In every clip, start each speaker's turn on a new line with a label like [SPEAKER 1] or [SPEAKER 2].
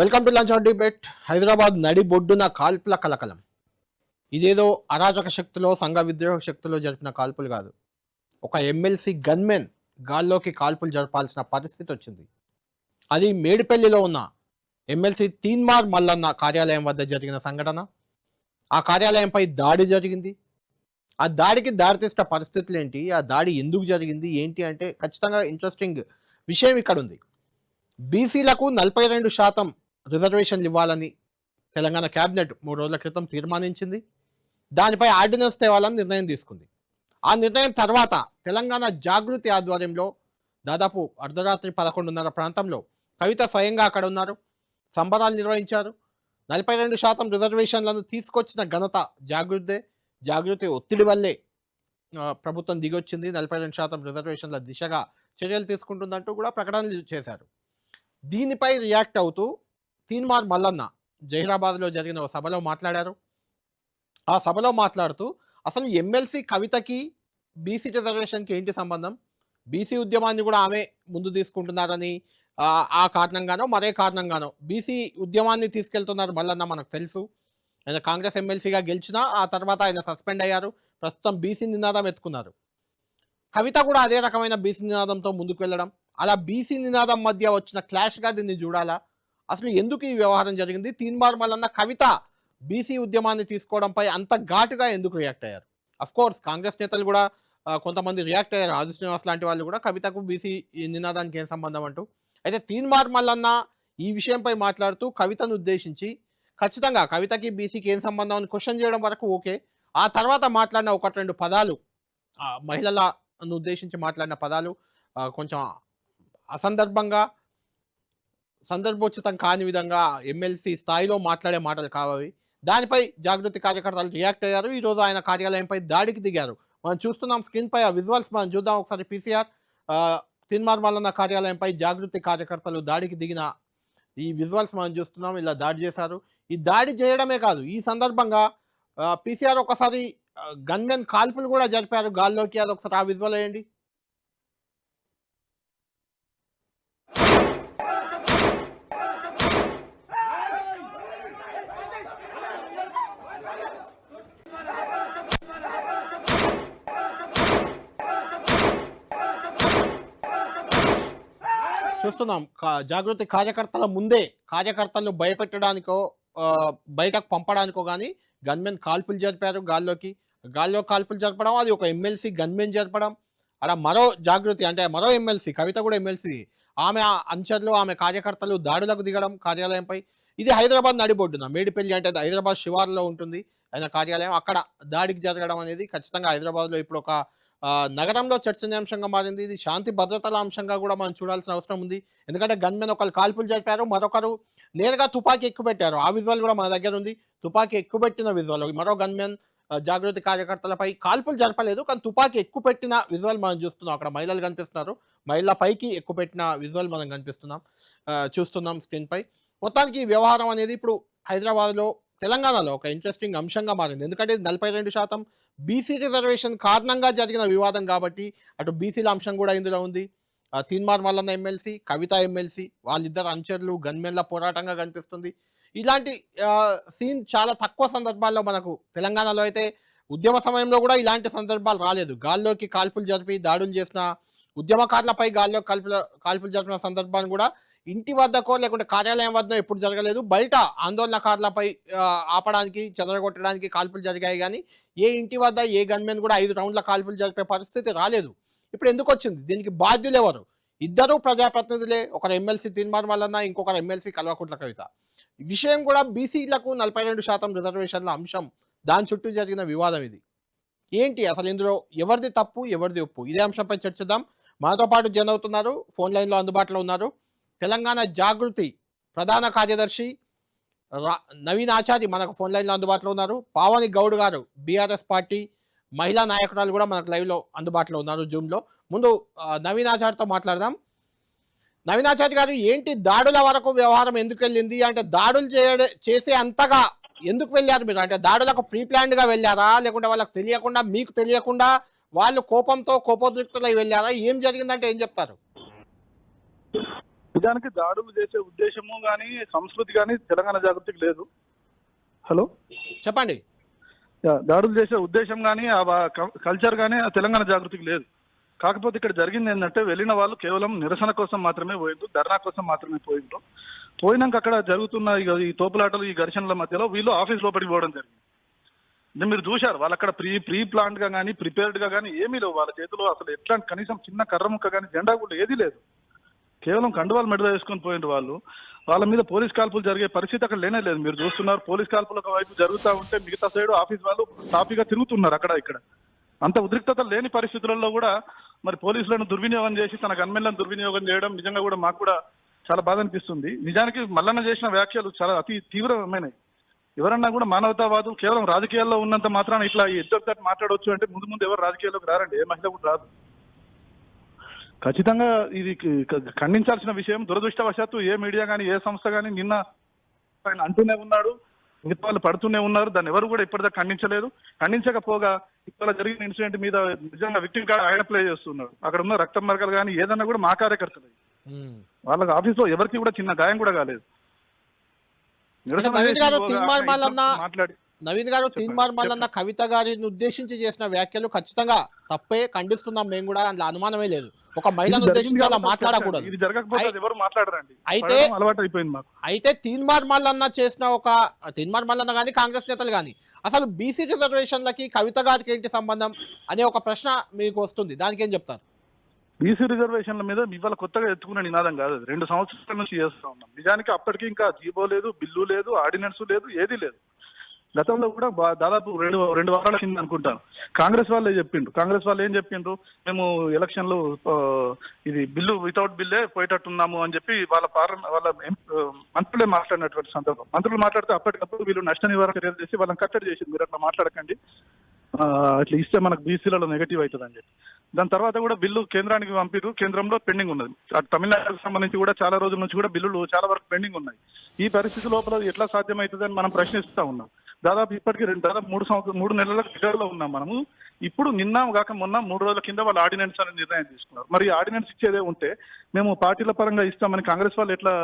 [SPEAKER 1] Welcome to lunch debate Hyderabad నడి బొడ్డున కాల్పుల కలకలం. ఇదేదో అరాచక శక్తిలో సంఘ విద్రోహ శక్తిలో జరిపిన కాల్పులు కాదు. ఒక ఎమ్మెల్సీ గన్మెన్ గాల్లోకి కాల్పులు జరపాల్సిన పరిస్థితి వచ్చింది. అది మేడిపల్లిలో ఉన్న ఎమ్మెల్సీ తీన్మార్ మల్లన్న కార్యాలయం వద్ద జరిగిన సంఘటన. ఆ కార్యాలయంపై దాడి జరిగింది. ఆ దాడికి దారితీసిన పరిస్థితులు ఏంటి? ఆ దాడి ఎందుకు జరిగింది? ఏంటి అంటే ఖచ్చితంగా ఇంట్రెస్టింగ్ విషయం ఇక్కడ ఉంది బీసీలకు నలభై రెండు శాతం రిజర్వేషన్లు ఇవ్వాలని తెలంగాణ కేబినెట్ మూడు రోజుల క్రితం తీర్మానించింది. దానిపై ఆర్డినెన్స్ తేవాలని నిర్ణయం తీసుకుంది. ఆ నిర్ణయం తర్వాత తెలంగాణ జాగృతి ఆధ్వర్యంలో దాదాపు అర్ధరాత్రి పదకొండున్నర ప్రాంతంలో కవిత స్వయంగా అక్కడ ఉన్నారు. సంబరాలు నిర్వహించారు. నలభై రెండు శాతం రిజర్వేషన్లను తీసుకొచ్చిన ఘనత జాగృతే జాగృతి ఒత్తిడి వల్లే ప్రభుత్వం దిగొచ్చింది. నలభై రెండు శాతం రిజర్వేషన్ల దిశగా చర్యలు తీసుకుంటుందంటూ కూడా ప్రకటనలు చేశారు. దీనిపై రియాక్ట్ అవుతూ తీన్మార్ మల్లన్న జహీరాబాద్లో జరిగిన ఒక సభలో మాట్లాడారు. ఆ సభలో మాట్లాడుతూ అసలు ఎమ్మెల్సీ కవితకి బీసీ రిజర్వేషన్కి ఏంటి సంబంధం? బీసీ ఉద్యమాన్ని కూడా ఆమె ముందు తీసుకుంటున్నారని ఆ, కారణంగానో మరే కారణంగానో బీసీ ఉద్యమాన్ని తీసుకెళ్తున్నారు మల్లన్న మనకు తెలుసు. ఆయన కాంగ్రెస్ ఎమ్మెల్సీగా గెలిచినా ఆ తర్వాత ఆయన సస్పెండ్ అయ్యారు. ప్రస్తుతం బీసీ నినాదం ఎత్తుకున్నారు. కవిత కూడా అదే రకమైన బీసీ నినాదంతో ముందుకు వెళ్ళడం. అలా బీసీ నినాదం మధ్య వచ్చిన క్లాష్గా దీన్ని చూడాలా? అసలు ఎందుకు ఈ వ్యవహారం జరిగింది? తీన్మార్ మల్లన్న కవిత బీసీ ఉద్యమాన్ని తీసుకోవడంపై అంత ఘాటుగా ఎందుకు రియాక్ట్ అయ్యారు? అఫ్ కోర్స్ కాంగ్రెస్ నేతలు కూడా కొంతమంది రియాక్ట్ అయ్యారు. ఆది శ్రీనివాస్ లాంటి వాళ్ళు కూడా కవితకు బీసీ నినాదానికి ఏం సంబంధం అంటూ. అయితే తీన్మార్ మల్లన్న ఈ విషయంపై మాట్లాడుతూ కవితను ఉద్దేశించి ఖచ్చితంగా కవితకి బీసీకి ఏం సంబంధం అని క్వశ్చన్ చేయడం వరకు ఓకే. ఆ తర్వాత మాట్లాడిన ఒకటి రెండు పదాలు మహిళలను ఉద్దేశించి మాట్లాడిన పదాలు కొంచెం అసందర్భంగా సందర్భోచితం కాని విధంగా ఎమ్మెల్సీ స్థాయిలో మాట్లాడే మాటలు కావవి. దానిపై జాగృతి కార్యకర్తలు రియాక్ట్ అయ్యారు. ఈరోజు ఆయన కార్యాలయంపై దాడికి దిగారు. మనం చూస్తున్నాం స్క్రీన్పై ఆ విజువల్స్ మనం చూద్దాం ఒకసారి పీసీఆర్ తిన్మార్ మల్లన్న కార్యాలయంపై జాగృతి కార్యకర్తలు దాడికి దిగిన ఈ విజువల్స్ మనం చూస్తున్నాం. ఇలా దాడి చేశారు. ఈ దాడి చేయడమే కాదు ఈ సందర్భంగా పీసీఆర్ ఒకసారి గన్మెన్ కాల్పులు కూడా జరిపారు. గాల్లోకి అది ఒకసారి ఆ విజువల్ వేయండి. చూస్తున్నాం. జాగృతి కార్యకర్తల ముందే కార్యకర్తలను భయపెట్టడానికో బయటకు పంపడానికో కానీ గన్మెన్ కాల్పులు జరిపారు గాల్లోకి. గాల్లో కాల్పులు జరపడం అది ఒక ఎమ్మెల్సీ గన్మెన్ జరపడం. అక్కడ మరో జాగృతి అంటే మరో ఎమ్మెల్సీ కవిత కూడా ఎమ్మెల్సీ. ఆమె ఆ అంచర్లు ఆమె కార్యకర్తలు దాడులకు దిగడం కార్యాలయంపై. ఇది హైదరాబాద్ నడిబొడ్డున మేడిపల్లి అంటే హైదరాబాద్ శివార్లో ఉంటుంది. ఆయన కార్యాలయం అక్కడ దాడికి జరగడం అనేది ఖచ్చితంగా హైదరాబాద్లో ఇప్పుడు ఒక నగరంలో చర్చనీయాంశంగా మారింది. ఇది శాంతి భద్రతల అంశంగా కూడా మనం చూడాల్సిన అవసరం ఉంది. ఎందుకంటే గన్మెన్ ఒకరు కాల్పులు జరిపారు మరొకరు నేరుగా తుపాకీ ఎక్కుపెట్టారు. ఆ విజువల్ కూడా మన దగ్గర ఉంది. తుపాకీ ఎక్కుపెట్టిన విజువల్ మరో గన్మెన్ జాగృతి కార్యకర్తలపై కాల్పులు జరపలేదు. కానీ తుపాకీ ఎక్కుపెట్టిన విజువల్ మనం చూస్తున్నాం. అక్కడ మహిళలు కనిపిస్తున్నారు. మహిళల పైకి ఎక్కువ పెట్టిన విజువల్ మనం కనిపిస్తున్నాం. చూస్తున్నాం స్క్రీన్పై మొత్తానికి వ్యవహారం అనేది ఇప్పుడు హైదరాబాద్లో తెలంగాణలో ఒక ఇంట్రెస్టింగ్ అంశంగా మారింది. ఎందుకంటే ఇది నలభై రెండు శాతం బీసీ రిజర్వేషన్ కారణంగా జరిగిన వివాదం కాబట్టి అటు బీసీల అంశం కూడా ఇందులో ఉంది. తీన్మార్ మల్లన్న ఎమ్మెల్సీ కవిత ఎమ్మెల్సీ వాళ్ళిద్దరు అనుచరులు గన్మెన్ల పోరాటంగా కనిపిస్తుంది. ఇలాంటి సీన్ చాలా తక్కువ సందర్భాల్లో మనకు తెలంగాణలో అయితే ఉద్యమ సమయంలో కూడా ఇలాంటి సందర్భాలు రాలేదు. గాల్లోకి కాల్పులు జరిపి దాడులు చేసిన ఉద్యమకారులపై గాల్లో కాల్పుల కాల్పులు జరిపిన సందర్భాన్ని కూడా ఇంటి వద్దకో లేకుంటే కార్యాలయం వద్ద ఎప్పుడు జరగలేదు. బయట ఆందోళనకారులపై ఆపడానికి చెదరగొట్టడానికి కాల్పులు జరిగాయి కానీ ఏ ఇంటి వద్ద ఏ గన్మెన్ కూడా ఐదు రౌండ్ల కాల్పులు జరిపే పరిస్థితి రాలేదు. ఇప్పుడు ఎందుకు వచ్చింది? దీనికి బాధ్యులు ఎవరు? ఇద్దరు ప్రజాప్రతినిధులే ఒకరు ఎమ్మెల్సీ తిన్మార్ వలన ఇంకొకరు ఎమ్మెల్సీ కల్వకుంట్ల కవిత. విషయం కూడా బీసీలకు నలభై రెండు శాతం రిజర్వేషన్ల అంశం. దాని చుట్టూ జరిగిన వివాదం ఇది. ఏంటి? అసలు ఇందులో ఎవరిది తప్పు ఎవరిది ఒప్పు? ఇదే అంశంపై చర్చిద్దాం. మనతో పాటు జన్ అవుతున్నారు ఫోన్ లైన్లో అందుబాటులో ఉన్నారు. తెలంగాణ జాగృతి ప్రధాన కార్యదర్శి నవీన్ ఆచారి మనకు ఫోన్ లైన్లో అందుబాటులో ఉన్నారు. పావని గౌడ్ గారు బీఆర్ఎస్ పార్టీ మహిళా నాయకురాలు కూడా మనకు లైవ్లో అందుబాటులో ఉన్నారు జూమ్లో. ముందు నవీన్ ఆచార్యతో మాట్లాడదాం. నవీన్ ఆచార్య గారు ఏంటి దాడుల వరకు వ్యవహారం ఎందుకు వెళ్ళింది? అంటే దాడులు చేయడ చేసే అంతగా ఎందుకు వెళ్ళారు మీరు? అంటే దాడులకు ప్రీ గా వెళ్ళారా? లేకుంటే వాళ్ళకి తెలియకుండా మీకు తెలియకుండా వాళ్ళు కోపంతో కోపోద్రిక్తులై వెళ్ళారా? ఏం జరిగిందంటే ఏం చెప్తారు?
[SPEAKER 2] నిజానికి దాడులు చేసే ఉద్దేశము కానీ సంస్కృతి కానీ తెలంగాణ జాగృతికి లేదు. హలో?
[SPEAKER 1] చెప్పండి.
[SPEAKER 2] దాడులు చేసే ఉద్దేశం కానీ కల్చర్ కానీ ఆ తెలంగాణ జాగృతికి లేదు. కాకపోతే ఇక్కడ జరిగింది ఏంటంటే వెళ్ళిన వాళ్ళు కేవలం నిరసన కోసం మాత్రమే పోయిండ్రు ధర్నా కోసం మాత్రమే పోయిండ్రు. పోయినాక అక్కడ జరుగుతున్న ఈ తోపులాటలు ఈ ఘర్షణల మధ్యలో వీళ్ళు ఆఫీస్ లోపలికి పోవడం జరిగింది. మీరు చూశారు వాళ్ళు అక్కడ ప్రీ ప్రీ ప్లాన్డ్గా కానీ ప్రిపేర్డ్గా కానీ ఏమీ లేవు. వాళ్ళ చేతిలో అసలు ఎట్లాంటి కనీసం చిన్న కర్ర ముక్క కానీ జెండా కూడా ఏదీ లేదు. కేవలం కండువాలు మెడలో వేసుకొని పోయిన వాళ్ళు వాళ్ళ మీద పోలీస్ కాల్పులు జరిగే పరిస్థితి అక్కడ లేనే లేదు. మీరు చూస్తున్నారు పోలీస్ కాల్పులు ఒక వైపు జరుగుతూ ఉంటే మిగతా సైడ్ ఆఫీస్ వాళ్ళు సాఫీగా తిరుగుతున్నారు అక్కడ ఇక్కడ. అంత ఉద్రిక్తత లేని పరిస్థితులలో కూడా మరి పోలీసులను దుర్వినియోగం చేసి తన గన్మెన్లను దుర్వినియోగం చేయడం నిజంగా కూడా మాకు కూడా చాలా బాధ అనిపిస్తుంది. నిజానికి మల్లన్న చేసిన వ్యాఖ్యలు చాలా అతి తీవ్రమైనవి. ఎవరన్నా కూడా మానవతావాదం కేవలం రాజకీయాల్లో ఉన్నంత మాత్రాన ఇట్లా ఎద్దొక్కటి మాట్లాడవచ్చు అంటే ముందు ముందు ఎవరు రాజకీయాల్లోకి రారండి. ఏ మహిళ కూడా రాదు. ఖచ్చితంగా ఇది ఖండించాల్సిన విషయం. దురదృష్టవశాత్తు ఏ మీడియా కానీ ఏ సంస్థ కానీ నిన్న ఆయన అంటూనే ఉన్నాడు. మిగతా వాళ్ళు పడుతూనే ఉన్నారు. దాన్ని ఎవరు కూడా ఇప్పటిదాకా ఖండించలేదు. ఖండించకపోగా ఇవాళ జరిగిన ఇన్సిడెంట్ మీద నిజంగా విక్టిమ్ కార్డ్ ఆయన ప్లే చేస్తున్నాడు. అక్కడ ఉన్న రక్తం మరకలు కానీ ఏదన్నా కూడా మా కార్యకర్తలు. వాళ్ళకి ఆఫీస్లో ఎవరికి కూడా చిన్న గాయం కూడా కాలేదు.
[SPEAKER 1] నవీన్ గారు తీర్మార్
[SPEAKER 2] మాట్లాడి
[SPEAKER 1] నవీన్ గారు తీన్మార్ మల్లన్న కవిత గారిని ఉద్దేశించి చేసిన వ్యాఖ్యలు ఖచ్చితంగా తప్పే ఖండిస్తున్నాం మేము కూడా. అందులో అనుమానమే లేదు. ఒక మహిళను ఉద్దేశించి అలా మాట్లాడకూడదు.
[SPEAKER 2] ఇది జరగకపోతే అది ఎవరు మాట్లాడరండి?
[SPEAKER 1] అయితే-
[SPEAKER 2] అలవాటు అయిపోయింది మాకు.
[SPEAKER 1] అయితే తీన్మార్ మల్లన్న చేసిన ఒక తీన్మార్ మల్లన్న కానీ కాంగ్రెస్ నేతలు కానీ అసలు బీసీ రిజర్వేషన్లకి కవిత గారికి ఏంటి సంబంధం అనే ఒక ప్రశ్న మీకు వస్తుంది. దానికి ఏం చెప్తారు?
[SPEAKER 2] బీసీ రిజర్వేషన్ల మీద ఇవాళ కొత్తగా ఎత్తుకునే నినాదం కాదు రెండు సంవత్సరాల నుంచి చేస్తా ఉన్నాం. నిజానికి అప్పటికి ఇంకా జీవో లేదు బిల్లు లేదు ఆర్డినెన్స్ లేదు ఏదీ లేదు. గతంలో కూడా దాదాపు రెండు రెండు వారాల కింద అనుకుంటాను కాంగ్రెస్ వాళ్ళే చెప్పిండ్రు. కాంగ్రెస్ వాళ్ళు ఏం చెప్పిండ్రు? మేము ఎలక్షన్లు ఇది బిల్లు వితౌట్ బిల్లే పోయేటట్టున్నాము అని చెప్పి వాళ్ళ పార్లమెంట్ వాళ్ళ మంత్రులే మాట్లాడినటువంటి సందర్భం. మంత్రులు మాట్లాడితే అప్పటికప్పుడు వీళ్ళు నష్ట నివారణ చర్యలు చేసి వాళ్ళని కట్టడి చేసింది మీరు అట్లా మాట్లాడకండి. అట్లా ఇస్తే మనకు బీసీలలో నెగటివ్ అవుతుంది అని చెప్పి. దాని తర్వాత కూడా బిల్లు కేంద్రానికి పంపిరు కేంద్రంలో పెండింగ్ ఉన్నది. తమిళనాడుకు సంబంధించి కూడా చాలా రోజుల నుంచి కూడా బిల్లులు చాలా వరకు పెండింగ్ ఉన్నాయి. ఈ పరిస్థితి లోపల ఎట్లా ఎట్లా సాధ్యమవుతుందని మనం ప్రశ్నిస్తూ ఉన్నాం. దాదాపు ఇప్పటికి రెండు దాదాపు మూడు సంవత్సరం మూడు నెలల దగ్గరలో ఉన్నాం మనము. ఇప్పుడు నిన్న కాక మొన్న మూడు రోజుల కింద వాళ్ళు ఆర్డినెన్స్ అనే నిర్ణయం తీసుకున్నారు. మరి ఆర్డినెన్స్ ఇచ్చేదే ఉంటే మేము పార్టీల పరంగా ఇస్తామని కాంగ్రెస్ వాళ్ళు ఎట్లా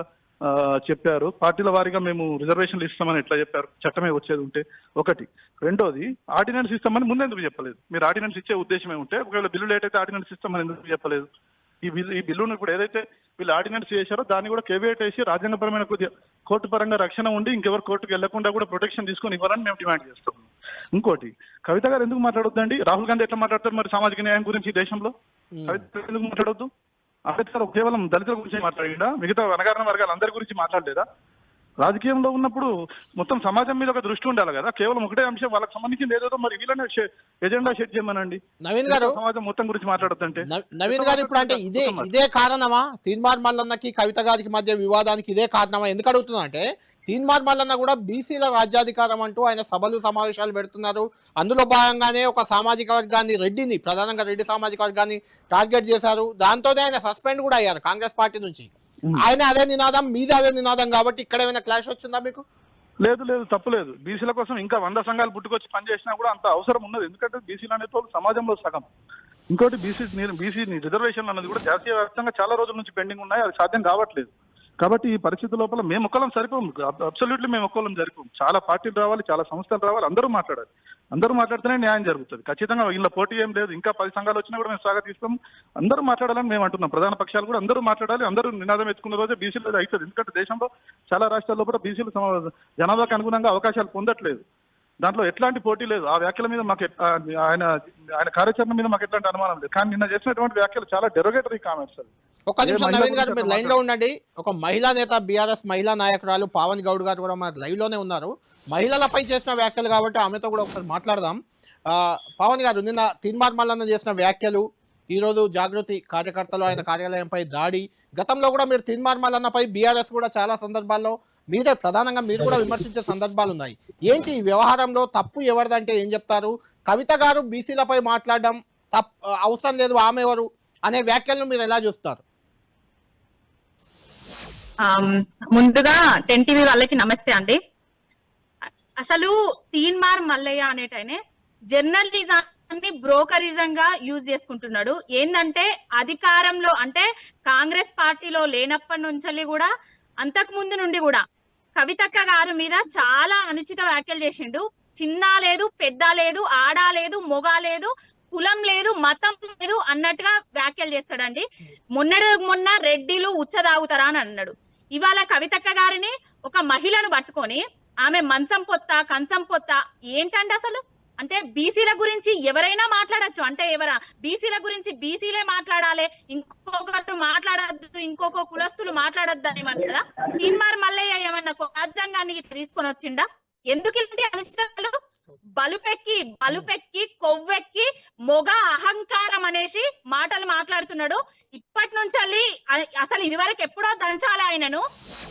[SPEAKER 2] చెప్పారు? పార్టీల వారీగా మేము రిజర్వేషన్లు ఇస్తామని ఎట్లా చెప్పారు? చట్టమే వచ్చేది ఉంటే ఒకటి. రెండోది ఆర్డినెన్స్ ఇస్తామని ముందెందుకు చెప్పలేదు? మీరు ఆర్డినెన్స్ ఇచ్చే ఉద్దేశమే ఉంటే ఒకవేళ బిల్లు లేట్ అయితే ఆర్డినెన్స్ ఇస్తామని ఎందుకు చెప్పలేదు? ఈ బిల్లు ఈ బిల్లును ఇప్పుడు ఏదైతే వీళ్ళు ఆర్డినెన్స్ చేశారో దాన్ని కూడా కేవీఐట్ వేసి రాజ్యాంగపరమైన కొద్దిగా కోర్టు పరంగా రక్షణ ఉండి ఇంకెవరు కోర్టుకు వెళ్ళకుండా కూడా ప్రొటెక్షన్ తీసుకొని ఇవ్వాలని మేము డిమాండ్ చేస్తాం ఇంకోటి కవిత గారు ఎందుకు మాట్లాడొద్దండి? రాహుల్ గాంధీ ఎట్లా మాట్లాడతారు మరి సామాజిక న్యాయం గురించి దేశంలో. కవిత ఎందుకు మాట్లాడొద్దు? అంబేద్కర్ కేవలం దళితుల గురించి మాట్లాడిందా మిగతా అనగారిన వర్గాలు అందరి గురించి మాట్లాడలేదా? రాజకీయంలో ఉన్నప్పుడు మొత్తం సమాజం మీద ఒక దృష్టి ఉండాలి కదా. కేవలం ఒకటే అంశం వాళ్ళకి సంబంధించింది ఏదేదో మరి వీళ్ళనే ఎజెండా సెట్ చేయమనండి.
[SPEAKER 1] నవీన్ గారు
[SPEAKER 2] సమాజం మొత్తం గురించి మాట్లాడొద్దంటే
[SPEAKER 1] నవ- నవీన్ గారు ఇప్పుడు అంటే ఇదే ఇదే కారణమా? తీన్మార్ మల్లన్నకి కవిత గారికి మధ్య వివాదానికి ఇదే కారణమా? ఎందుకు అడుగుతున్నా అంటే తీన్మార్ మల్లన్న కూడా బీసీల రాజ్యాధికారం అంటూ ఆయన సభలు సమావేశాలు పెడుతున్నారు. అందులో భాగంగానే ఒక సామాజిక వర్గాన్ని రెడ్డిని ప్రధానంగా రెడ్డి సామాజిక వర్గాన్ని టార్గెట్ చేశారు. దాంతోనే ఆయన సస్పెండ్ కూడా అయ్యారు కాంగ్రెస్ పార్టీ నుంచి. ఆయన అదే నినాదం మీది అదే నినాదం కాబట్టి ఇక్కడ ఏమైనా క్లాష్ వచ్చిందా మీకు?
[SPEAKER 2] లేదు లేదు తప్పు లేదు. బీసీల కోసం ఇంకా వంద సంఘాలు పుట్టుకొచ్చి పనిచేసినా కూడా అంత అవసరం ఉన్నది. ఎందుకంటే బీసీలు అనే వాళ్ళు సమాజంలో సగం. ఇంకోటి బీసీ బీసీ రిజర్వేషన్ అన్నది కూడా జాతీయ వ్యాప్తంగా చాలా రోజుల నుంచి పెండింగ్ ఉన్నాయి. అది సాధ్యం కావట్లేదు. కాబట్టి ఈ పరిస్థితి లోపల మేము ఒక్కలం సరిపోము. అబ్సల్యూట్లీ మేము ఒక్కలం సరిపోము. చాలా పార్టీలు రావాలి చాలా సంస్థలు రావాలి అందరూ మాట్లాడాలి. అందరూ మాట్లాడితేనే న్యాయం జరుగుతుంది. ఖచ్చితంగా వీళ్ళ పోటీ ఏం లేదు. ఇంకా పది సంఘాలు వచ్చినా కూడా మేము స్వాగతిస్తాం అందరూ మాట్లాడాలని మేము అంటున్నాం. ప్రధాన పక్షాలు కూడా అందరూ మాట్లాడాలి. అందరూ నినాదం ఎత్తుకున్న రోజే బీసీలు అవుతుంది. ఎందుకంటే దేశంలో చాలా రాష్ట్రాల్లో కూడా బీసీలు జనాభాకు అనుగుణంగా అవకాశాలు పొందట్లేదు. దాంట్లో ఎట్లాంటి పోటీ లేదు. ఆ వ్యాఖ్యల మీద మాకు ఆయన ఆయన కార్యాచరణ మీద మాకు ఎట్లాంటి అనుమానం లేదు. కానీ నిన్న చేసినటువంటి వ్యాఖ్యలు చాలా డెరోగేటరీ కామెంట్స్ అది
[SPEAKER 1] ఒక్క
[SPEAKER 2] ఏ
[SPEAKER 1] నిమిషం నవీన్ గారు మీరు లైన్లో ఉండండి. ఒక మహిళా నేత బీఆర్ఎస్ మహిళా నాయకురాలు పావన్ గౌడ్ గారు కూడా మన లైవ్లోనే ఉన్నారు. మహిళలపై చేసిన వ్యాఖ్యలు కాబట్టి ఆమెతో కూడా ఒకసారి మాట్లాడదాం. ఆ, పవన్ గారు నిన్న తీన్మార్ మల్లన్న చేసిన వ్యాఖ్యలు ఈ రోజు జాగృతి కార్యకర్తలు ఆయన కార్యాలయంపై దాడి. గతంలో కూడా మీరు తీన్మార్ మల్లన్నపై బీఆర్ఎస్ కూడా చాలా సందర్భాల్లో మీరే ప్రధానంగా మీరు కూడా విమర్శించే సందర్భాలు ఉన్నాయి ఏంటి ఈ వ్యవహారంలో తప్పు ఎవరిదంటే ఏం చెప్తారు? కవిత గారు బీసీలపై మాట్లాడడం తప్ అవసరం లేదు ఆమె ఎవరు? అనే వ్యాఖ్యలను మీరు ఎలా చూస్తారు?
[SPEAKER 3] ముందుగా టెన్ టీవీ వాళ్ళకి నమస్తే అండి. అసలు తీన్మార్ మల్లయ్య అనేటైనే జర్నలిజాన్ని బ్రోకరిజం గా యూజ్ చేసుకుంటున్నాడు. ఏంటంటే అధికారంలో అంటే కాంగ్రెస్ పార్టీలో లేనప్పటి నుంచి కూడా అంతకు ముందు నుండి కూడా కవితక్క గారి మీద చాలా అనుచిత వ్యాఖ్యలు చేసిండు. చిన్న లేదు పెద్ద లేదు ఆడ లేదు మొగ లేదు కులం లేదు మతం లేదు అన్నట్టుగా వ్యాఖ్యలు చేస్తాడండి. మొన్నడు మొన్న రెడ్డిలు ఉచ్చ తాగుతారా అని అన్నాడు. ఇవాళ కవితక్క గారిని ఒక మహిళను పట్టుకొని ఆమె మంచం పొత్త కంచం పొత్త ఏంటండి అసలు? అంటే బీసీల గురించి ఎవరైనా మాట్లాడొచ్చు. అంటే ఎవరా? బీసీల గురించి బీసీలే మాట్లాడాలి. ఇంకొకరు మాట్లాడద్దు ఇంకొక కులస్తులు మాట్లాడద్దు అని కదా? తీన్మార్ మల్లయ్య ఏమన్నా రాజ్యాంగాన్ని తీసుకొని వచ్చిండా? ఎందుకు ఇలాంటి అనిశ్చితాలు బలుపెక్కి బలుపెక్కి కొవ్వెక్కి మొగ అహంకారం అనేసి మాటలు మాట్లాడుతున్నాడు. ఇప్పటి నుంచి అసలు ఇదివరకు ఎప్పుడో దంచాలి ఆయనను.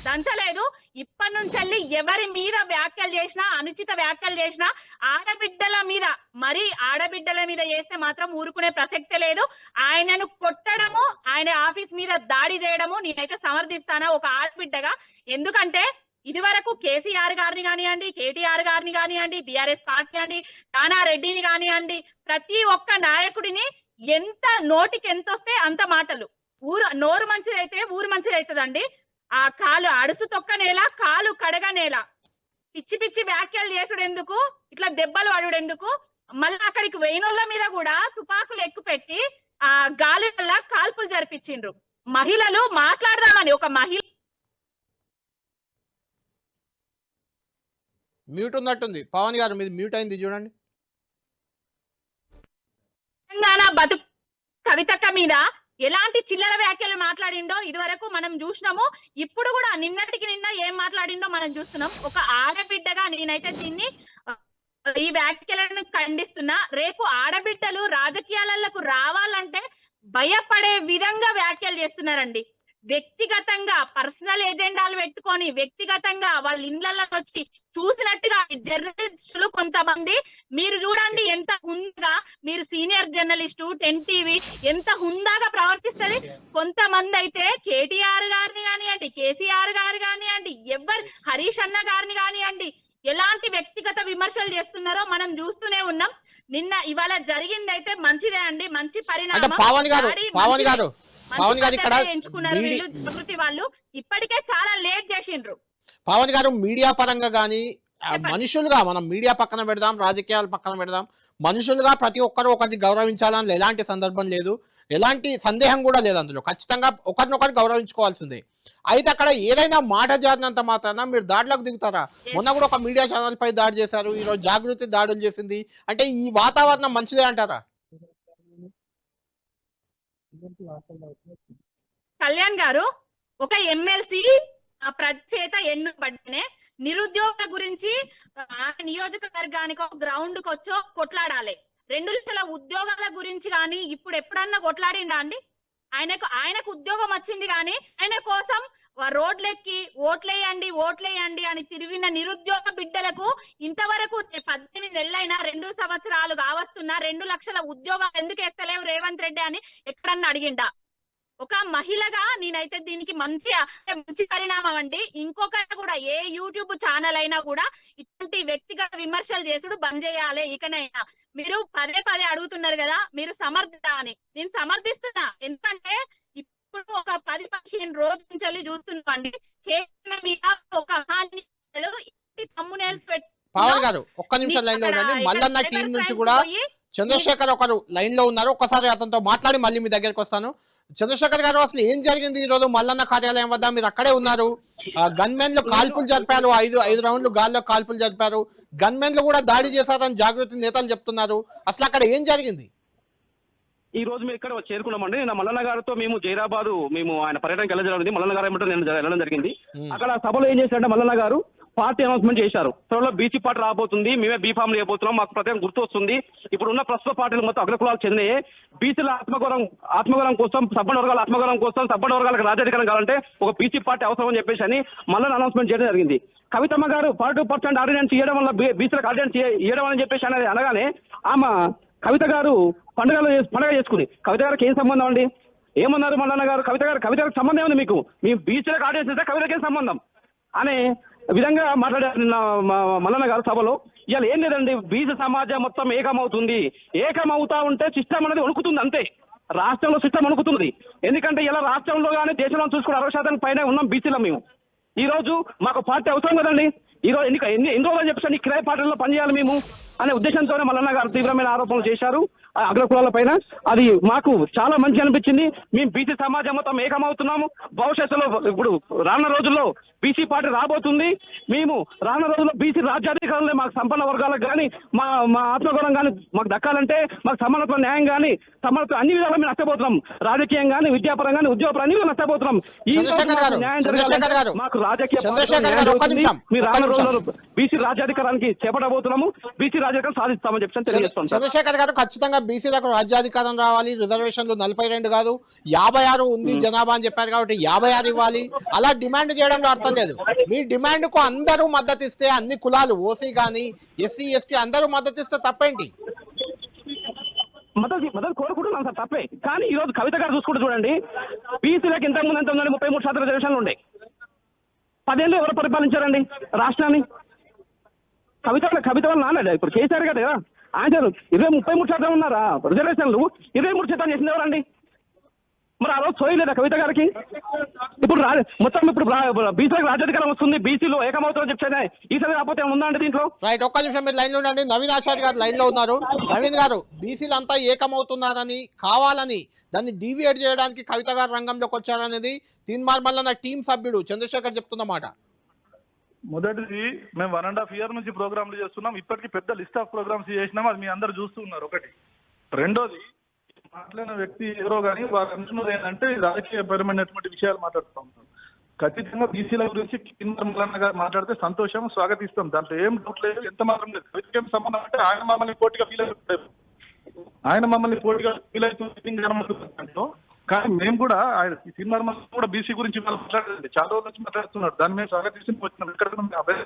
[SPEAKER 3] దంచలేదు. ఇప్పటి నుంచి ఎవరి మీద వ్యాఖ్యలు చేసినా అనుచిత వ్యాఖ్యలు చేసినా ఆడబిడ్డల మీద మరి ఆడబిడ్డల మీద చేస్తే మాత్రం ఊరుకునే ప్రసక్తే లేదు. ఆయనను కొట్టడము ఆయన ఆఫీస్ మీద దాడి చేయడము నేనైతే సమర్థిస్తానా ఒక ఆడబిడ్డగా. ఎందుకంటే ఇది వరకు కేసీఆర్ గారిని కానివ్వండి కేటీఆర్ గారిని కానివ్వండి బీఆర్ఎస్ పార్టీ అండి రెడ్డిని కానివ్వండి ప్రతి ఒక్క నాయకుడిని ఎంత నోటికి ఎంత వస్తే అంత మాటలు. ఊరు నోరు మంచిదైతే ఊరు మంచిది అవుతుందండి. ఆ కాలు అడుసు తొక్క నేల కాలు కడగ నేల. పిచ్చి పిచ్చి వ్యాఖ్యలు చేసుడు ఎందుకు? ఇట్లా దెబ్బలు పడుడు ఎందుకు? మళ్ళీ అక్కడికి వేణుల మీద కూడా తుపాకులు ఎక్కుపెట్టి ఆ గాలి వల్ల కాల్పులు జరిపించిండ్రు. మహిళలు మాట్లాడదామని ఒక మహిళ
[SPEAKER 1] మ్యూట్ ఉన్నట్టుంది. పవన్ గారు మీది మ్యూట్ అయింది చూడండి.
[SPEAKER 3] తెలంగాణ బతుకు కవితక్క మీద ఎలాంటి చిల్లర వ్యాఖ్యలు మాట్లాడిండో ఇదివరకు మనం చూసినాము. ఇప్పుడు కూడా నిన్నటికి నిన్న ఏం మాట్లాడిండో మనం చూస్తున్నాం. ఒక ఆడబిడ్డగా నేనైతే దీన్ని ఈ వ్యాఖ్యలను ఖండిస్తున్నా. రేపు ఆడబిడ్డలు రాజకీయాలకు రావాలంటే భయపడే విధంగా వ్యాఖ్యలు చేస్తున్నారండి. వ్యక్తిగతంగా పర్సనల్ ఎజెండాలు పెట్టుకొని వ్యక్తిగతంగా వాళ్ళ ఇండ్లలో వచ్చి చూసినట్టుగా జర్నలిస్టులు కొంతమంది మీరు చూడండి ఎంత హుందాగా మీరు సీనియర్ జర్నలిస్టు టెన్ టీవీ ఎంత హుందాగా ప్రవర్తిస్తది. కొంతమంది అయితే కేటీఆర్ గారిని కానివ్వండి కేసీఆర్ గారు కానివ్వండి ఎవరు హరీష్ అన్న గారిని కానివ్వండి ఎలాంటి వ్యక్తిగత విమర్శలు చేస్తున్నారో మనం చూస్తూనే ఉన్నాం. నిన్న ఇవాళ జరిగింది అయితే మంచిదే అండి మంచి పరిణామం.
[SPEAKER 1] పవన్ గారు ఇక్కడ
[SPEAKER 3] ఎంచుకున్నారు వీళ్ళు జాగృతి వాళ్ళు. ఇప్పటికే చాలా లేట్ చేసిండ్రు.
[SPEAKER 1] పవన్ గారు మీడియా పరంగా
[SPEAKER 3] చెప్పండి.
[SPEAKER 1] మనుషులుగా మనం మీడియా పక్కన పెడదాం రాజకీయాలు పక్కన పెడదాం. మనుషులుగా ప్రతి ఒక్కరు ఒకరిని గౌరవించాలని ఎలాంటి సందర్భం లేదు. ఎలాంటి సందేహం కూడా లేదు అందులో. ఖచ్చితంగా ఒకరినొకరు గౌరవించుకోవాల్సిందే. అయితే అక్కడ ఏదైనా మాట జారినంత మాత్రాన మీరు దాడిలోకి దిగుతారా? మొన్న కూడా ఒక మీడియా ఛానల్ పై దాడి చేశారు. ఈ రోజు జాగృతి దాడులు చేసింది. అంటే ఈ వాతావరణం మంచిదే అంటారా?
[SPEAKER 3] కళ్యాణ్ గారు ఒక ఎమ్మెల్సీ ప్రచేత ఎన్నుబడినే నిరుద్యోగ గురించి ఆ నియోజకవర్గానికి ఒక గ్రౌండ్ కొచ్చో కొట్లాడాలి. రెండు లక్షల ఉద్యోగాల గురించి కానీ ఇప్పుడు ఎప్పుడన్నా కొట్లాడిండా అండి? ఆయనకు ఆయనకు ఉద్యోగం వచ్చింది కానీ ఆయన కోసం రోడ్లెక్కి ఓట్లేయండి ఓట్లేయండి అని తిరిగిన నిరుద్యోగ బిడ్డలకు ఇంతవరకు పద్దెనిమిది నెలలైనా రెండు సంవత్సరాలు కావస్తున్నా రెండు లక్షల ఉద్యోగాలు ఎందుకు వేస్తలేవు రేవంత్ రెడ్డి అని ఎక్కడన్నా అడిగిండా? ఒక మహిళగా నేనైతే దీనికి మంచి మంచి పరిణామం అండి. ఇంకొక కూడా ఏ యూట్యూబ్ ఛానల్ అయినా కూడా ఇటువంటి వ్యక్తిగత విమర్శలు చేసుడు బంద్ చేయాలి ఇకనైనా. మీరు పదే పదే అడుగుతున్నారు కదా మీరు సమర్థత అని. నేను సమర్థిస్తున్నా. ఎందుకంటే ఇప్పుడు ఒక పది పదిహేను రోజుల నుంచి చూస్తున్నామండి. కేవలం మీద ఒక తమ్మునేల్స్ పెట్టి
[SPEAKER 1] పవన్ గారు ఒక్క నిమిషం లైన్లో ఉండండి. మల్లన్న టీం నుంచి కూడా చంద్రశేఖర్ ఒకరు లైన్లో ఉన్నారు. ఒక్కసారి అతనితో మాట్లాడి మళ్ళీ మీ దగ్గరికి వస్తాను. చంద్రశేఖర్ గారు అసలు ఏం జరిగింది ఈ రోజు మల్లన్న కార్యాలయం వద్ద? మీరు అక్కడే ఉన్నారు. గన్మెన్లు కాల్పులు జరిపారు. ఐదు ఐదు రౌండ్లు గాల్లో కాల్పులు జరిపారు. గన్మెన్లు కూడా దాడి చేశారని జాగృతి నేతలు చెప్తున్నారు. అసలు అక్కడ ఏం జరిగింది?
[SPEAKER 4] ఈ రోజు మేము ఇక్కడ చేరుకున్నామండి. నిన్న మల్లన్న గారితో మేము జైరాబాద్ మేము ఆయన పర్యటనకి వెళ్ళడం జరిగింది. మల్లన్న గారు ఏమంటే నేను వెళ్ళడం జరిగింది. అక్కడ సభలో ఏం చేశారంటే మల్లన్న గారు పార్టీ అనౌన్స్మెంట్ చేశారు. త్వరలో బీసీ పార్టీ రాబోతుంది. మేమే బీఫామ్ చేయబోతున్నాం మాకు ప్రత్యేక గుర్తు వస్తుంది ఇప్పుడు ఉన్న ప్రస్తుత పార్టీలు మొత్తం అగ్రకులాలకు చెందినవి బీసీల ఆత్మగౌరవం ఆత్మగౌరవం కోసం సబ్బన వర్గాల ఆత్మగౌరవం కోసం సబ్బన వర్గాలకు రాజాధికారం కావాలంటే ఒక బీసీ పార్టీ అవసరం అని చెప్పేసి అని మల్లన్న అనౌన్స్మెంట్ చేయడం జరిగింది. కవితమ్మ గారు ఫార్టీ టూ పర్సెంట్ ఆర్డినెన్స్ ఇవ్వడం వల్ల బీసీలకు ఆర్డినెన్స్ ఇవ్వడం అని చెప్పేసి అనేది అనగానే ఆమె కవిత గారు పండుగలు పండుగ చేసుకుంది. కవిత గారికి ఏం సంబంధం అండి? ఏమన్నారు మల్లన్న గారు? కవిత గారు కవిత గారికి సంబంధం ఏముంది మీకు? మీ బీసీలకు ఆర్డినెన్స్ కవితకి ఏం సంబంధం? అనే విధంగా మాట్లాడారు నిన్న మల్లన్న గారు సభలో. ఇవాళ ఏం లేదండి బీజ సమాజం మొత్తం ఏకమవుతుంది. ఏకమవుతా ఉంటే సిస్టమ్ అనేది వణుకుతుంది అంతే. రాష్ట్రంలో సిస్టమ్ వణుకుతుంది. ఎందుకంటే ఇలా రాష్ట్రంలో కానీ దేశంలో చూసుకుని అరవై శాతం పైన ఉన్నాం బీసీలో మేము. ఈ రోజు మాకు పార్టీ అవసరం కదండి. ఈ రోజు ఎన్ని ఎన్ని ఎన్ని రోజులు చెప్పి కిరాయి పార్టీలో పనిచేయాలి మేము. అనే ఉద్దేశంతోనే మల్లన్న గారు తీవ్రమైన ఆరోపణలు చేశారు ఆ అగ్రకులాల పైన. అది మాకు చాలా మంచి అనిపించింది. మేము బీసీ సమాజం మొత్తం ఏకమవుతున్నాము. భవిష్యత్తులో ఇప్పుడు రానున్న రోజుల్లో బీసీ పార్టీ రాబోతుంది. మేము రానున్న రోజుల్లో బీసీ రాజ్యాధికారులే మాకు సంపన్న వర్గాలకు కానీ మా మా ఆత్మగౌరవం కానీ మాకు దక్కాలంటే మాకు సమానత్వ న్యాయం కానీ సమానత్వం అన్ని విధాలుగా మేము నష్టపోతున్నాం. రాజకీయం కానీ విద్యాపరం కానీ ఉద్యోగపరం అన్ని విధాలు నష్టపోతున్నాం. ఈ మాకు న్యాయం రాజకీయ మీరు రానున్న
[SPEAKER 1] నిమిషం.
[SPEAKER 4] రోజుల్లో బీసీ రాజ్యాధికారానికి చేపట్టబోతున్నాము. బీసీ రాజ్యాధికారం సాధిస్తామని చెప్పి తెలియజేస్తాం
[SPEAKER 1] చంద్రశేఖర్ గారు ఖచ్చితంగా బీసీలకు రాజ్యాధికారం రావాలి రిజర్వేషన్లు నలభై రెండు కాదు యాభై ఆరు ఉంది జనాభా అని చెప్పారు కాబట్టి యాభై ఆరు ఇవ్వాలి. అలా డిమాండ్ చేయడంలో అర్థం లేదు. మీ డిమాండ్కు అందరూ మద్దతు ఇస్తే అన్ని కులాలు ఓసీ కానీ ఎస్సీ ఎస్టీ అందరూ మద్దతు ఇస్తే తప్పేంటి?
[SPEAKER 4] మద్దతు మద్దతు కోరుకుంటున్నాం సార్ తప్పే. కానీ ఈ రోజు కవిత గారు చూసుకుంటూ చూడండి బీసీలకు ఇంతకు ముందు ఎంత ఉందండి? ముప్పై మూడు శాతం రిజర్వేషన్లు ఉండే. పదేళ్ళు ఎవరు పరిపాలించారండి? రాష్ట్రాన్ని? కవిత కవిత వల్ల నాన్నడే ఇప్పుడు కేసీఆర్ గారు కదా ఆయన ఇరవై ముప్పై మూడు శాతం ఉన్నారా? రిజర్వేషన్లు. ఇరవై మూడు శాతం చేసింది ఎవరండి? మరి ఆ రోజు సోయలేదా కవిత గారికి? ఇప్పుడు రా మొత్తం ఇప్పుడు బీసీలకు రాజ్యాధికారం వస్తుంది బీసీలో ఏకమవుతామని చెప్తే ఈసారి రాకపోతే ఉందా అండి దీంట్లో?
[SPEAKER 1] రైట్ ఒక్క నిమిషం మీరు లైన్లో ఉండండి. నవీన్ ఆచార్య గారు లైన్లో ఉన్నారు. నవీన్ గారు బీసీలు అంతా ఏకమవుతున్నారని కావాలని దాన్ని డీవియేట్ చేయడానికి కవిత గారు రంగంలోకి వచ్చారనేది తీన్మార్ మల్లన్న టీం సభ్యుడు చంద్రశేఖర్ చెప్తున్నమాట
[SPEAKER 2] మొదటిది మేము వన్ అండ్ హాఫ్ ఇయర్ నుంచి ప్రోగ్రాంలు చేస్తున్నాం. ఇప్పటికి పెద్ద లిస్ట్ ఆఫ్ ప్రోగ్రామ్స్ చేసినాం. అది మీ అందరు చూస్తూ ఉన్నారు ఒకటి. రెండోది మాట్లాడిన వ్యక్తి ఎవరో కానీ వారు అంటున్నది ఏంటంటే రాజకీయపరమైనటువంటి విషయాలు మాట్లాడుతూ ఉంటారు. ఖచ్చితంగా బీసీల గురించి కింద మల్లన్న గారు మాట్లాడితే సంతోషం స్వాగతిస్తాం. దాంట్లో ఏం డౌట్ లేదు ఎంత మాత్రం లేదు. కవితకి ఏం సంబంధం అంటే ఆయన మమ్మల్ని పోటీగా ఫీల్ అవుతారు ఆయన మమ్మల్ని పోటీగా ఫీల్ అవుతుంది. కానీ మేము కూడా ఆయన సినిమా కూడా బీసీ గురించి వాళ్ళు మాట్లాడలేదు చాలా రోజుల నుంచి మాట్లాడుతున్నారు. దాన్ని మేము స్వాగతించి వచ్చినాం. ఇక్కడ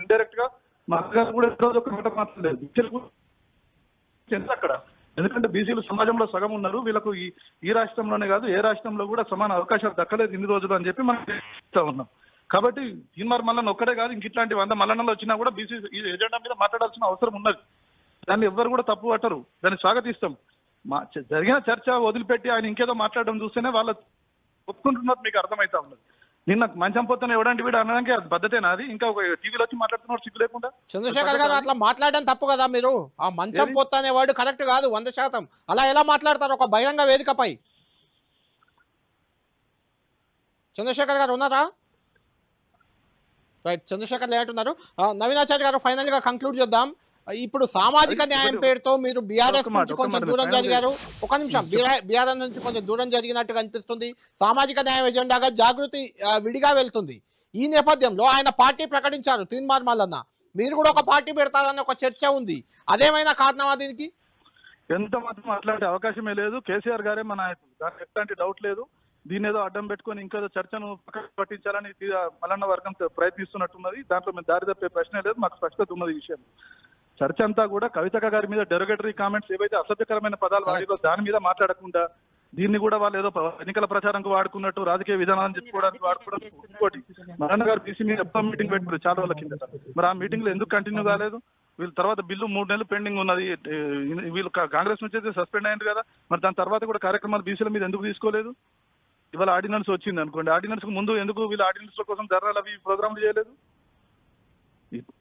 [SPEAKER 2] ఇండైరెక్ట్గా మా అక్కగారు కూడా ఈ రోజు ఒక మాట మాట్లాడలేదు బీసీలు ఎంత అక్కడ? ఎందుకంటే బీసీలు సమాజంలో సగం ఉన్నారు. వీళ్ళకు ఈ ఈ రాష్ట్రంలోనే కాదు ఏ రాష్ట్రంలో కూడా సమాన అవకాశాలు దక్కలేదు ఇన్ని రోజులు అని చెప్పి మనం చెప్తా ఉన్నాం. కాబట్టి తీన్మార్ మల్లన్న ఒక్కడే కాదు ఇంక ఇట్లాంటి వంద మల్లన్నలు వచ్చినా కూడా బీసీ ఈ ఎజెండా మీద మాట్లాడాల్సిన అవసరం ఉన్నది. దాన్ని ఎవ్వరు కూడా తప్పు పట్టరు. దాన్ని స్వాగతిస్తాం. మా జరిగిన చర్చ వదిలిపెట్టి ఆయన ఇంకేదో మాట్లాడడం చూస్తేనే వాళ్ళు ఒప్పుకుంటున్నారు మీకు అర్థమైతా ఉన్నది. నిన్న మంచం పొత్తున ఎవడంటే వీడు అనడానికి అది పద్ధతేనా అది? ఇంకా ఒక టీవీలో వచ్చి మాట్లాడుతున్నారు సిగ్గు లేకుండా?
[SPEAKER 1] చంద్రశేఖర్ గారు అట్లా మాట్లాడడం తప్పు కదా మీరు? ఆ మంచం? పొత్తు అనే వర్డ్ కరెక్ట్ కాదు వంద శాతం. అలా ఎలా మాట్లాడతారు ఒక బహిరంగ వేదికపై? చంద్రశేఖర్ గారు ఉన్నారా? రైట్ చంద్రశేఖర్ లేటున్నారు నవీనాచార్య గారు ఫైనల్గా కంక్లూడ్ చేద్దాం. ఇప్పుడు సామాజిక న్యాయం పేరుతో మీరు బీఆర్ఎస్ నుంచి కొంచెం దూరం జరిగారు. ఒక నిమిషం. బీఆర్ఎస్ నుంచి కొంచెం దూరం జరిగినట్టుగా అనిపిస్తుంది. సామాజిక న్యాయం ఎజెండాగా జాగృతి విడిగా వెళ్తుంది. ఈ నేపథ్యంలో ఆయన పార్టీ ప్రకటించారు. తీన్మార్ మల్లన్న. మీరు కూడా ఒక పార్టీ పెడతారని ఒక చర్చ ఉంది. అదేమైనా కారణమా దీనికి?
[SPEAKER 2] ఎంత మాత్రం అట్లాంటి అవకాశమే లేదు. కేసీఆర్ గారే మన దానికి ఎట్లాంటి డౌట్ లేదు. దీని ఏదో అడ్డం పెట్టుకొని ఇంకేదో చర్చను పట్టించాలని మల్లన్న వర్గం ప్రయత్నిస్తున్నట్టున్నది. దాంట్లో మేము దారి తప్పే ప్రశ్నే లేదు. మాకు స్పష్టత ఉన్నది ఈ విషయం. చర్చ అంతా కూడా కవితక గారి మీద డెరోగేటరీ కామెంట్స్ ఏవైతే అసభ్యకరమైన పదాలు వాడిలో దాని మీద మాట్లాడకుండా దీన్ని కూడా వాళ్ళు ఏదో ఎన్నికల ప్రచారంకు వాడుకున్నట్టు రాజకీయ విధానాలను చెప్పుకోవడానికి వాడుకోవడం ఇంకోటి మల్లన్న గారు బీసీ మీద ఎప్పుడో మీటింగ్ పెట్టారు చాలా రోజుల కిందట. మరి ఆ మీటింగ్లో ఎందుకు కంటిన్యూ కాలేదు? వీళ్ళ తర్వాత బిల్లు మూడు నెలలు పెండింగ్ ఉన్నది. వీళ్ళు కాంగ్రెస్ నుంచి అయితే సస్పెండ్ అయ్యింది కదా. మరి దాని తర్వాత కూడా కార్యక్రమాలు బీసీల మీద ఎందుకు తీసుకోలేదు? ఇవాళ ఆర్డినెన్స్ వచ్చింది అనుకోండి ఆర్డినెన్స్కు ముందు ఎందుకు వీళ్ళు ఆర్డినెన్స్ కోసం ధర్నాలు అవి ప్రోగ్రాంలు చేయలేదు?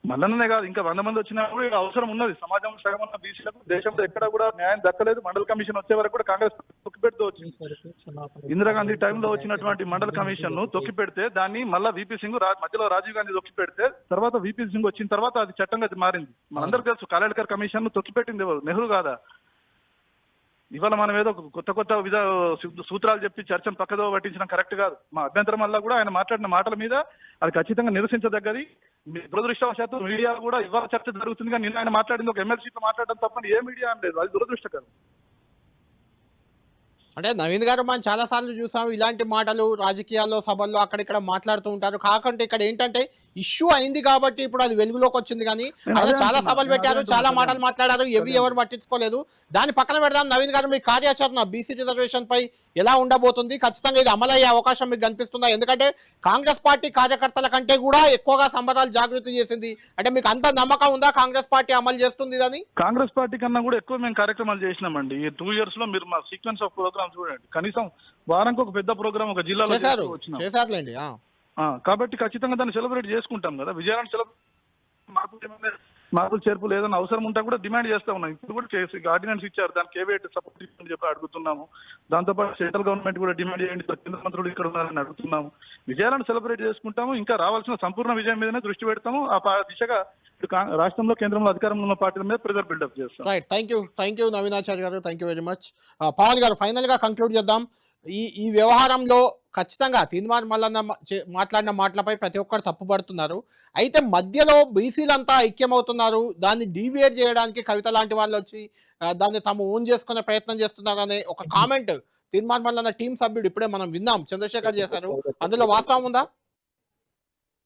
[SPEAKER 2] మల్లన్ననే కాదు ఇంకా వంద మంది వచ్చినా కూడా అవసరం ఉన్నది. సమాజం సగం ఉన్న బీసీలకు దేశంలో ఎక్కడ కూడా న్యాయం దక్కలేదు. మండల కమిషన్ వచ్చే వరకు కూడా కాంగ్రెస్ తొక్కిపెడుతూ వచ్చింది. ఇందిరాగాంధీ టైంలో వచ్చినటువంటి మండల కమిషన్ను తొక్కి పెడితే దాన్ని మళ్ళా వీపీ సింగ్ మధ్యలో రాజీవ్ గాంధీ తొక్కి పెడితే తర్వాత వీపీ సింగ్ వచ్చిన తర్వాత అది చట్టంగా మారింది. మనందరికీ తెలుసు కాలేడ్కర్ కమిషన్ను తొక్కి పెట్టింది ఎవరు? నెహ్రూ కాదా? ఇవాళ మనం ఏదో కొత్త కొత్త విధ సూత్రాలు చెప్పి చర్చను పక్కదో పట్టించడం కరెక్ట్ కాదు. మా అభ్యంతరం వల్ల కూడా ఆయన మాట్లాడిన మాటల మీద అది ఖచ్చితంగా నిరసించదగ్గది. మీ- దురదృష్టవశాత్తు మీడియా కూడా ఇవాళ చర్చ జరుగుతుంది కానీ నిన్న ఆయన మాట్లాడింది ఒక ఎమ్మెల్సీతో మాట్లాడడం తప్పని ఏ మీడియా అని లేదు అది దురదృష్టకరం.
[SPEAKER 1] అంటే నవీన్ గారు మనం చాలా సార్లు చూసాం ఇలాంటి మాటలు రాజకీయాల్లో సభల్లో అక్కడిక్కడ మాట్లాడుతూ ఉంటారు. కాకుంటే ఇక్కడ ఏంటంటే ఇష్యూ అయింది కాబట్టి ఇప్పుడు అది వెలుగులోకి వచ్చింది కానీ అలా చాలా సభలు పెట్టారు చాలా. మాటలు మాట్లాడారు ఎవి ఎవరు పట్టించుకోలేదు. దాన్ని పక్కన పెడదాం నవీన్ గారు మీ కార్యాచరణ బీసీ రిజర్వేషన్ పై ఎలా ఉండబోతుంది? ఖచ్చితంగా ఇది అమలయ్యే అవకాశం మీకు కనిపిస్తుందా? ఎందుకంటే కాంగ్రెస్ పార్టీ కార్యకర్తల కంటే కూడా ఎక్కువగా సంబరాలు జాగృతి చేసింది. అంటే మీకు అంత నమ్మకం ఉందా కాంగ్రెస్ పార్టీ అమలు చేస్తుంది అని
[SPEAKER 2] కాంగ్రెస్ పార్టీ కన్నా కూడా ఎక్కువ మేము కార్యక్రమాలు చేసినామండి. ఈ టూ ఇయర్స్లో మీరు మా సీక్వెన్స్ ఆఫ్ ప్రోగ్రామ్ చూడండి. కనీసం వారానికి ఒక పెద్ద ప్రోగ్రామ్ ఒక జిల్లాలో
[SPEAKER 1] చేశారులేండి
[SPEAKER 2] కాబట్టి ఖచ్చితంగా దాన్ని సెలబ్రేట్ చేసుకుంటాం కదా. విజయాన్ని సెలబ్రేట్ ఏమైనా మార్పులు చేర్పులు ఏదైనా అవసరం ఉంటా కూడా డిమాండ్ చేస్తా ఉన్నాం. ఇప్పుడు కూడా చేసి ఆర్డినెన్స్ ఇచ్చారు. దానికి కేవీఎట్ సపోర్ట్ ఇచ్చని చెప్పి అడుగుతున్నాము. దాంతోపాటు సెంట్రల్ గవర్నమెంట్ కూడా డిమాండ్ చేయండి. కేంద్ర మంత్రులు ఇక్కడ ఉన్నారని అడుగుతున్నాము. విజయాలను సెలబ్రేట్ చేసుకుంటాము. ఇంకా రావాల్సిన సంపూర్ణ విజయం మీదనే దృష్టి పెడతాము. ఆ దిశగా రాష్ట్రంలో కేంద్రంలో అధికారంలో ఉన్న పార్టీల మీద ప్రెజర్ బిల్డప్ చేస్తాం.
[SPEAKER 1] Right thank you thank you Naveenacharya garu. Thank you very much Pawan garu ఫైనల్గా కంక్లూడ్ చేద్దాం. ఈ ఈ వ్యవహారంలో ఖచ్చితంగా తీన్మార్ మల్లన్న మాట్లాడిన మాటలపై ప్రతి ఒక్కరు తప్పుపడుతున్నారు. అయితే మధ్యలో బీసీలంతా ఐక్యమవుతున్నారు. దాన్ని డీవియేట్ చేయడానికి కవిత లాంటి వాళ్ళు వచ్చి దాన్ని తాము ఓన్ చేసుకునే ప్రయత్నం చేస్తున్నారు అనే ఒక కామెంట్ తీన్మార్ మల్లన్న టీం సభ్యుడు ఇప్పుడే మనం విన్నాం. చంద్రశేఖర్ చేశారు. అందులో వాస్తవం ఉందా?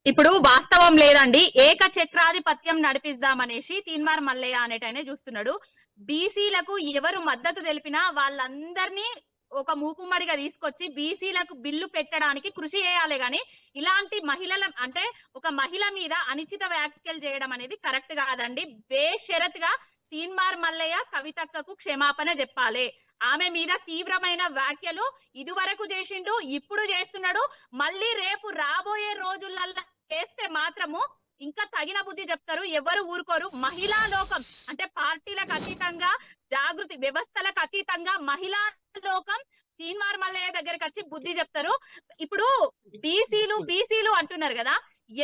[SPEAKER 3] ఇప్పుడు వాస్తవం లేదండి. ఏక చక్రాధిపత్యం నడిపిద్దామనేసి తీన్మార్ మల్లయ్య అనేటైనే చూస్తున్నాడు. బీసీలకు ఎవరు మద్దతు తెలిపినా వాళ్ళందరినీ ఒక మూకుమ్మడిగా తీసుకొచ్చి బీసీలకు బిల్లు పెట్టడానికి కృషి చేయాలి గాని ఇలాంటి మహిళల అంటే ఒక మహిళ మీద అనిచిత వ్యాఖ్యలు చేయడం అనేది కరెక్ట్ కాదండి. బేషరత్గా తీన్మార్ మల్లయ్య కవితక్కకు క్షమాపణ చెప్పాలి. ఆమె మీద తీవ్రమైన వ్యాఖ్యలు ఇదివరకు చేసిండు ఇప్పుడు చేస్తున్నాడు. మళ్ళీ రేపు రాబోయే రోజులల్లా చేస్తే మాత్రము ఇంకా తగిన బుద్ధి చెప్తారు ఎవరు ఊరుకోరు. మహిళా లోకం అంటే పార్టీలకు అతీతంగా జాగృతి వ్యవస్థలకు అతీతంగా మహిళా లోకం తీన్మార్ మల్లయ్య దగ్గరికి వచ్చి బుద్ధి చెప్తారు. ఇప్పుడు బీసీలు బీసీలు అంటున్నారు కదా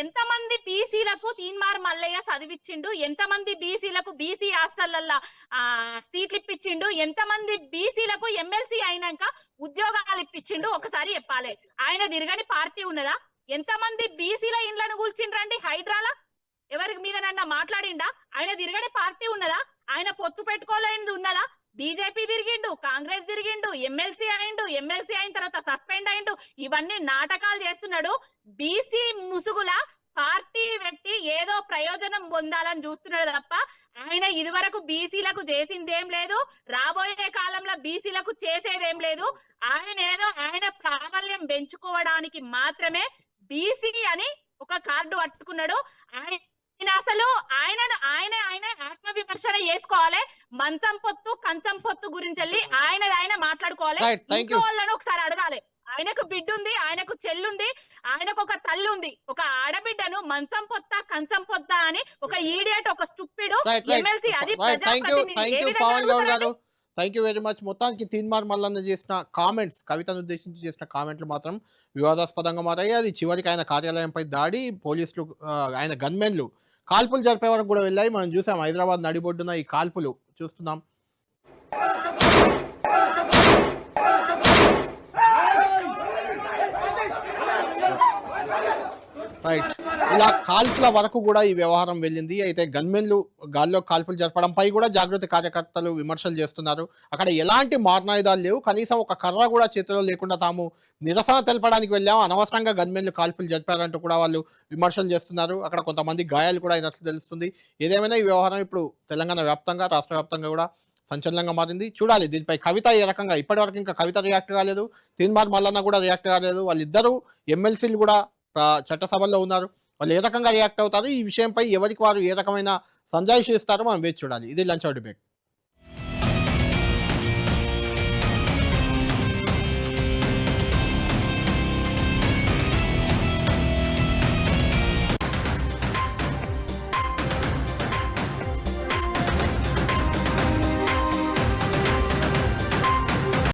[SPEAKER 3] ఎంతమంది బీసీలకు తీన్మార్ మల్లయ్య చదివిచ్చిండు? ఎంతమంది బీసీలకు బీసీ హాస్టళ్ళల్లో ఆ సీట్లు ఇప్పించిండు ఎంతమంది బీసీలకు ఎమ్మెల్సీ అయినాక ఉద్యోగాలు ఇప్పించిండు ఒకసారి చెప్పాలి. ఆయన తిరగని పార్టీ ఉన్నదా? ఎంతమంది బీసీల ఇండ్లను కూల్చిండ్రండి? హైడ్రాల? ఎవరి మీద నన్న మాట్లాడిండా? ఆయన తిరగని పార్టీ ఉన్నదా? ఆయన పొత్తు పెట్టుకోలేనిది ఉన్నదా? బీజేపీ తిరిగిండు కాంగ్రెస్ తిరిగిండు ఎమ్మెల్సీ అయిండు ఎమ్మెల్సీ అయిన తర్వాత సస్పెండ్ అయిండు. ఇవన్నీ నాటకాలు చేస్తున్నాడు. బీసీ ముసుగుల పార్టీ వ్యక్తి ఏదో ప్రయోజనం పొందాలని చూస్తున్నాడు తప్ప ఆయన ఇదివరకు బీసీలకు చేసిందేం లేదు. రాబోయే కాలంలో బీసీలకు చేసేదేం లేదు. ఆయన ఏదో ఆయన ప్రాబల్యం పెంచుకోవడానికి మాత్రమే బీసీ అని ఒక కార్డు పట్టుకున్నాడు. ఆయన అసలు ఆయన ఆయన ఆయన ఆత్మ విమర్శన చేసుకోవాలి. మంచం పొత్తు కంచం పొత్తు గురించి వెళ్ళి ఆయన ఆయన మాట్లాడుకోవాలి ఇంట్లో. వాళ్ళని ఒకసారి అడగాలి. ఆయనకు బిడ్డ ఉంది ఆయనకు చెల్లుంది ఆయనకు ఒక తల్లి ఉంది ఒక ఆడబిడ్డను మంచం పొత్త కంచం పొత్త అని ఒక ఈడియట్ ఒక
[SPEAKER 1] రైట్
[SPEAKER 3] ఎమ్మెల్సీ అది ప్రజాప్రతినిధి. ఏ విధంగా
[SPEAKER 1] థ్యాంక్ యూ వెరీ మచ్ మొత్తానికి తీన్మార్ మల్లన్న చేసిన కామెంట్స్ కవితను ఉద్దేశించి చేసిన కామెంట్లు మాత్రం వివాదాస్పదంగా మారాయి. అది చివరికి ఆయన కార్యాలయంపై దాడి పోలీసులు ఆయన గన్మెన్లు కాల్పులు జరిపే వరకు కూడా వెళ్ళాయి. మనం చూసాం హైదరాబాద్ నడిబొడ్డున ఈ కాల్పులు. చూస్తున్నాం. రైట్ ఇలా కాల్పుల వరకు కూడా ఈ వ్యవహారం వెళ్ళింది. అయితే గన్మెన్లు గాల్లో కాల్పులు జరపడంపై కూడా జాగ్రత్త కార్యకర్తలు విమర్శలు చేస్తున్నారు. అక్కడ ఎలాంటి మారణాయుధాలు లేవు. కనీసం ఒక కర్ర కూడా చేతిలో లేకుండా తాము నిరసన తెలపడానికి వెళ్ళాము అనవసరంగా గన్మెన్లు కాల్పులు జరిపారంటూ కూడా వాళ్ళు విమర్శలు చేస్తున్నారు. అక్కడ కొంతమంది గాయాలు కూడా అయినట్లు తెలుస్తుంది. ఏదేమైనా ఈ వ్యవహారం ఇప్పుడు తెలంగాణ వ్యాప్తంగా రాష్ట్ర వ్యాప్తంగా కూడా సంచలనంగా మారింది. చూడాలి దీనిపై కవిత ఏ రకంగా ఇప్పటివరకు ఇంకా కవిత రియాక్ట్ కాలేదు. తీన్మార్ మల్లన్న కూడా రియాక్ట్ కాలేదు. వాళ్ళిద్దరూ ఎమ్మెల్సీలు కూడా చట్టసభల్లో ఉన్నారు. వాళ్ళు ఏ రకంగా రియాక్ట్ అవుతారు? ఈ విషయంపై ఎవరికి వారు ఏ రకమైన సంజాయిషి ఇస్తారో మనం వేచి చూడాలి. ఇది లంచ్ డిబేట్.